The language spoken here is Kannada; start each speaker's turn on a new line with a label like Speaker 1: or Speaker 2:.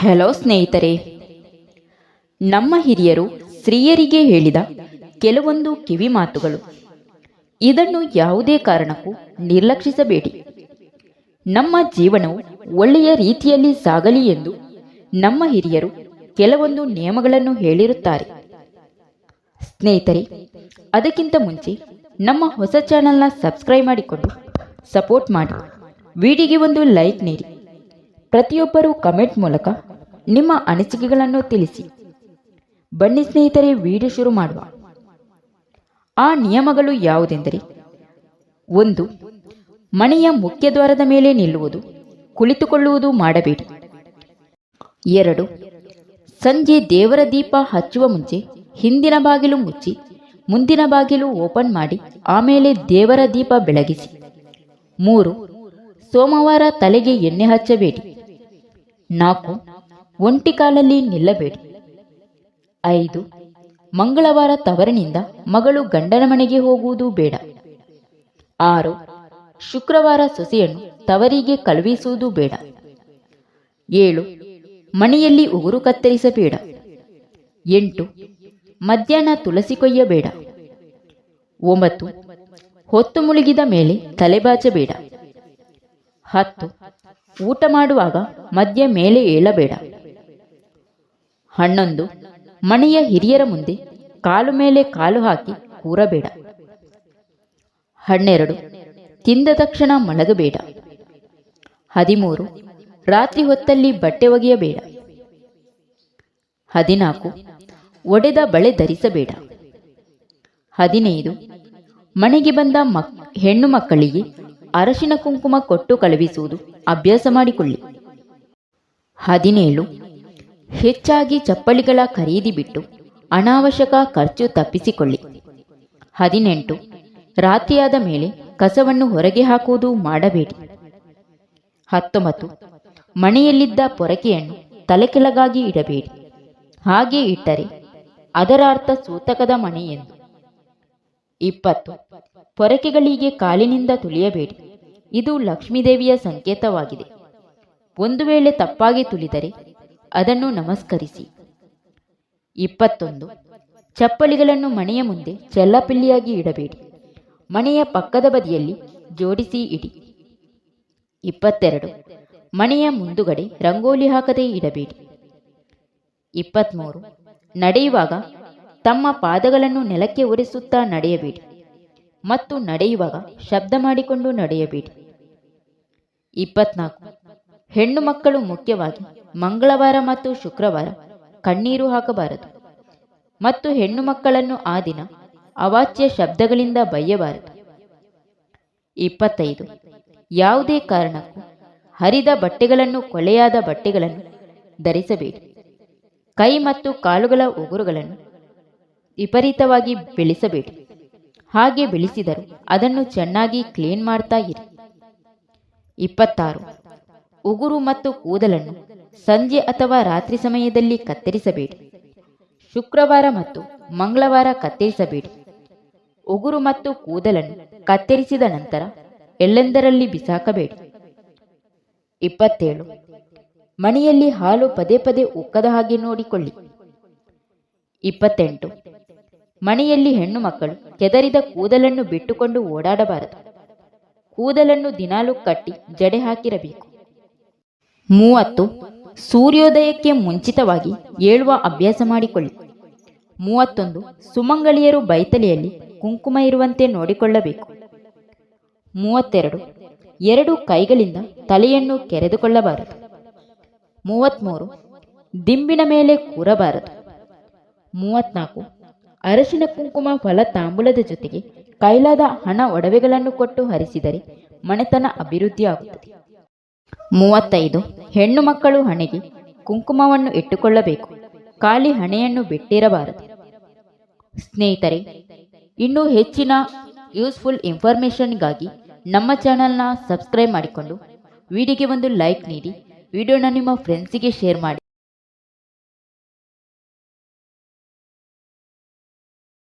Speaker 1: ಹಲೋ ಸ್ನೇಹಿತರೆ. ನಮ್ಮ ಹಿರಿಯರು ಸ್ತ್ರೀಯರಿಗೆ ಹೇಳಿದ ಕೆಲವೊಂದು ಕಿವಿ ಮಾತುಗಳು. ಇದನ್ನು ಯಾವುದೇ ಕಾರಣಕ್ಕೂ ನಿರ್ಲಕ್ಷಿಸಬೇಡಿ. ನಮ್ಮ ಜೀವನವು ಒಳ್ಳೆಯ ರೀತಿಯಲ್ಲಿ ಸಾಗಲಿ ಎಂದು ನಮ್ಮ ಹಿರಿಯರು ಕೆಲವೊಂದು ನಿಯಮಗಳನ್ನು ಹೇಳಿರುತ್ತಾರೆ. ಸ್ನೇಹಿತರೆ, ಅದಕ್ಕಿಂತ ಮುಂಚೆ ನಮ್ಮ ಹೊಸ ಚಾನಲ್ನ ಸಬ್ಸ್ಕ್ರೈಬ್ ಮಾಡಿಕೊಂಡು ಸಪೋರ್ಟ್ ಮಾಡಿ. ವಿಡಿಗೆ ಒಂದು ಲೈಕ್ ನೀಡಿ. ಪ್ರತಿಯೊಬ್ಬರೂ ಕಮೆಂಟ್ ಮೂಲಕ ನಿಮ್ಮ ಅನಿಸಿಕೆಗಳನ್ನು ತಿಳಿಸಿ. ಬನ್ನಿ ಸ್ನೇಹಿತರೆ, ವಿಡಿಯೋ ಶುರು ಮಾಡುವ. ಆ ನಿಯಮಗಳು ಯಾವುದೆಂದರೆ, ಒಂದು, ಮನೆಯ ಮುಖ್ಯದ್ವಾರದ ಮೇಲೆ ನಿಲ್ಲುವುದು, ಕುಳಿತುಕೊಳ್ಳುವುದು ಮಾಡಬೇಡಿ. ಎರಡು, ಸಂಜೆ ದೇವರ ದೀಪ ಹಚ್ಚುವ ಮುಂಚೆ ಹಿಂದಿನ ಬಾಗಿಲು ಮುಚ್ಚಿ, ಮುಂದಿನ ಬಾಗಿಲು ಓಪನ್ ಮಾಡಿ, ಆಮೇಲೆ ದೇವರ ದೀಪ ಬೆಳಗಿಸಿ. ಮೂರು, ಸೋಮವಾರ ತಲೆಗೆ ಎಣ್ಣೆ ಹಚ್ಚಬೇಡಿ. ನಾಲ್ಕು, ಒಂಟಿ ಕಾಲಲ್ಲಿ ನಿಲ್ಲಬೇಡಿ. ಐದು, ಮಂಗಳವಾರ ತವರಿನಿಂದ ಮಗಳು ಗಂಡನ ಮನೆಗೆ ಹೋಗುವುದು ಬೇಡ. ಆರು, ಶುಕ್ರವಾರ ಸೊಸೆಯನ್ನು ತವರಿಗೆ ಕಳುಹಿಸುವುದು ಬೇಡ. ಏಳು, ಮನೆಯಲ್ಲಿ ಉಗುರು ಕತ್ತರಿಸಬೇಡ. ಎಂಟು, ಮಧ್ಯಾಹ್ನ ತುಳಸಿ ಕೊಯ್ಯಬೇಡ. ಒಂಬತ್ತು, ಹೊತ್ತು ಮುಳುಗಿದ ಮೇಲೆ ತಲೆಬಾಚಬೇಡ ಹತ್ತು ಊಟ ಮಾಡುವಾಗ ಮಧ್ಯ ಮೇಲೆ ಏಳಬೇಡ. ಹನ್ನೊಂದು, ಮನೆಯ ಹಿರಿಯರ ಮುಂದೆ ಕಾಲು ಮೇಲೆ ಕಾಲು ಹಾಕಿ ಕೂರಬೇಡ. ಹನ್ನೆರಡು, ತಿಂದ ತಕ್ಷಣ ಮಲಗಬೇಡ. ಹದಿಮೂರು, ರಾತ್ರಿ ಹೊತ್ತಲ್ಲಿ ಬಟ್ಟೆ ಒಗೆಯಬೇಡ. ಹದಿನಾಲ್ಕು, ಒಡೆದ ಬಳೆ ಧರಿಸಬೇಡ. ಹದಿನೈದು, ಮನೆಗೆ ಬಂದ ಮಕ್, ಹೆಣ್ಣು ಮಕ್ಕಳಿಗೆ ಅರಶಿನ ಕುಂಕುಮ ಕೊಟ್ಟು ಕಳುಹಿಸುವುದು. ಅಭ್ಯಾಸ ಮಾಡಿಕೊಳ್ಳಿ. ಹದಿನೇಳು. ಹೆಚ್ಚಾಗಿ ಚಪ್ಪಲಿಗಳ ಖರೀದಿ ಬಿಟ್ಟು ಅನಾವಶ್ಯಕ ಖರ್ಚು ತಪ್ಪಿಸಿಕೊಳ್ಳಿ. ಹದಿನೆಂಟು. ರಾತ್ರಿಯಾದ ಮೇಲೆ ಕಸವನ್ನು ಹೊರಗೆ ಹಾಕುವುದು ಮಾಡಬೇಡಿ. ಹತ್ತೊಂಬತ್ತು. ಮನೆಯಲ್ಲಿದ್ದ ಪೊರಕೆಯನ್ನು ತಲೆಕೆಳಗಾಗಿ ಇಡಬೇಡಿ. ಹಾಗೆ ಇಟ್ಟರೆ ಅದರ ಅರ್ಥ ಸೂತಕದ ಮನೆ ಎಂದು ಇಪ್ಪತ್ತು. ಪೊರಕೆಗಳಿಗೆ ಕಾಲಿನಿಂದ ತುಳಿಯಬೇಡಿ. ಇದು ಲಕ್ಷ್ಮೀದೇವಿಯ ಸಂಕೇತವಾಗಿದೆ. ಒಂದು ವೇಳೆ ತಪ್ಪಾಗಿ ತುಳಿದರೆ ಅದನ್ನು ನಮಸ್ಕರಿಸಿ. ಇಪ್ಪತ್ತೊಂದು. ಚಪ್ಪಲಿಗಳನ್ನು ಮನೆಯ ಮುಂದೆ ಚೆಲ್ಲಪಿಲ್ಲಿಯಾಗಿ ಇಡಬೇಡಿ. ಮನೆಯ ಪಕ್ಕದ ಬದಿಯಲ್ಲಿ ಜೋಡಿಸಿ ಇಡಿ. ಇಪ್ಪತ್ತೆರಡು. ಮನೆಯ ಮುಂದುಗಡೆ ರಂಗೋಲಿ ಹಾಕದೇ ಇಡಬೇಡಿ. ಇಪ್ಪತ್ತ್ಮೂರು ನಡೆಯುವಾಗ ತಮ್ಮ ಪಾದಗಳನ್ನು ನೆಲಕ್ಕೆ ಒರೆಸುತ್ತಾ ನಡೆಯಬೇಡಿ. ಮತ್ತು ನಡೆಯುವಾಗ ಶಬ್ದ ಮಾಡಿಕೊಂಡು ನಡೆಯಬೇಡಿ. ಇಪ್ಪತ್ನಾಲ್ಕು. ಹೆಣ್ಣು ಮಕ್ಕಳು ಮುಖ್ಯವಾಗಿ ಮಂಗಳವಾರ ಮತ್ತು ಶುಕ್ರವಾರ ಕಣ್ಣೀರು ಹಾಕಬಾರದು ಮತ್ತು ಹೆಣ್ಣು ಮಕ್ಕಳನ್ನು ಆ ದಿನ ಅವಾಚ್ಯ ಶಬ್ದಗಳಿಂದ ಬಯ್ಯಬಾರದು. ಇಪ್ಪತ್ತೈದು. ಯಾವುದೇ ಕಾರಣಕ್ಕೂ ಹರಿದ ಬಟ್ಟೆಗಳನ್ನು ಕೊಲೆಯಾದ ಬಟ್ಟೆಗಳನ್ನು ಧರಿಸಬೇಡಿ. ಕೈ ಮತ್ತು ಕಾಲುಗಳ ಉಗುರುಗಳನ್ನು ವಿಪರೀತವಾಗಿ ಬೆಳೆಸಬೇಡಿ. ಹಾಗೆ ಬೆಳೆಸಿದರು. ಅದನ್ನು ಚೆನ್ನಾಗಿ ಕ್ಲೀನ್ ಮಾಡ್ತಾ ಇರಿ. ಇಪ್ಪತ್ತಾರು. ಉಗುರು ಮತ್ತು ಕೂದಲನ್ನು ಸಂಜೆ ಅಥವಾ ರಾತ್ರಿ ಸಮಯದಲ್ಲಿ ಕತ್ತರಿಸಬೇಡಿ. ಶುಕ್ರವಾರ ಮತ್ತು ಮಂಗಳವಾರ ಕತ್ತರಿಸಬೇಡಿ. ಉಗುರು ಮತ್ತು ಕೂದಲನ್ನು ಕತ್ತರಿಸಿದ ನಂತರ ಎಲ್ಲೆಂದರಲ್ಲಿ ಬಿಸಾಕಬೇಡಿ. ಇಪ್ಪತ್ತೇಳು. ಮನೆಯಲ್ಲಿ ಹಾಲು ಪದೇ ಪದೇ ಉಕ್ಕದ ಹಾಗೆ ನೋಡಿಕೊಳ್ಳಿ. ಇಪ್ಪತ್ತೆಂಟು. ಮನೆಯಲ್ಲಿ ಹೆಣ್ಣು ಮಕ್ಕಳು ಕೆದರಿದ ಕೂದಲನ್ನು ಬಿಟ್ಟುಕೊಂಡು ಓಡಾಡಬಾರದು. ಕೂದಲನ್ನು ದಿನಾಲು ಕಟ್ಟಿ ಜಡೆ ಹಾಕಿರಬೇಕು. ಮೂವತ್ತು, ಸೂರ್ಯೋದಯಕ್ಕೆ ಮುಂಚಿತವಾಗಿ ಏಳುವ ಅಭ್ಯಾಸ ಮಾಡಿಕೊಳ್ಳಿ. ಮೂವತ್ತೊಂದು ಸುಮಂಗಳಿಯರು ಬೈತಲೆಯಲ್ಲಿ ಕುಂಕುಮ ಇರುವಂತೆ ನೋಡಿಕೊಳ್ಳಬೇಕು. ಮೂವತ್ತೆರಡು, ಎರಡು ಕೈಗಳಿಂದ ತಲೆಯನ್ನು ಕೆರೆದುಕೊಳ್ಳಬಾರದು. ಮೂವತ್ತ್ಮೂರು, ದಿಂಬಿನ ಮೇಲೆ ಕೂರಬಾರದು. ಮೂವತ್ನಾಲ್ಕು ಅರಶಿನ ಕುಂಕುಮ ಫಲ ತಾಂಬೂಲದ ಜೊತೆಗೆ ಕೈಲಾದ ಹಣ ಒಡವೆಗಳನ್ನು ಕೊಟ್ಟು ಹರಿಸಿದರೆ ಮನೆತನ ಅಭಿವೃದ್ಧಿಯಾಗುತ್ತದೆ. ಮೂವತ್ತೈದು, ಹೆಣ್ಣು ಮಕ್ಕಳು ಹಣೆಗೆ ಕುಂಕುಮವನ್ನು ಇಟ್ಟುಕೊಳ್ಳಬೇಕು. ಖಾಲಿ ಹಣೆಯನ್ನು ಬಿಟ್ಟಿರಬಾರದು. ಸ್ನೇಹಿತರೆ, ಇನ್ನೂ ಹೆಚ್ಚಿನ ಯೂಸ್ಫುಲ್ ಇನ್ಫಾರ್ಮೇಷನ್ಗಾಗಿ ನಮ್ಮ ಚಾನೆಲ್ನ ಸಬ್ಸ್ಕ್ರೈಬ್ ಮಾಡಿಕೊಂಡು, ವಿಡಿಯೋಗೆ ಒಂದು ಲೈಕ್ ನೀಡಿ, ವಿಡಿಯೋನ ನಿಮ್ಮ ಫ್ರೆಂಡ್ಸಿಗೆ ಶೇರ್ ಮಾಡಿ.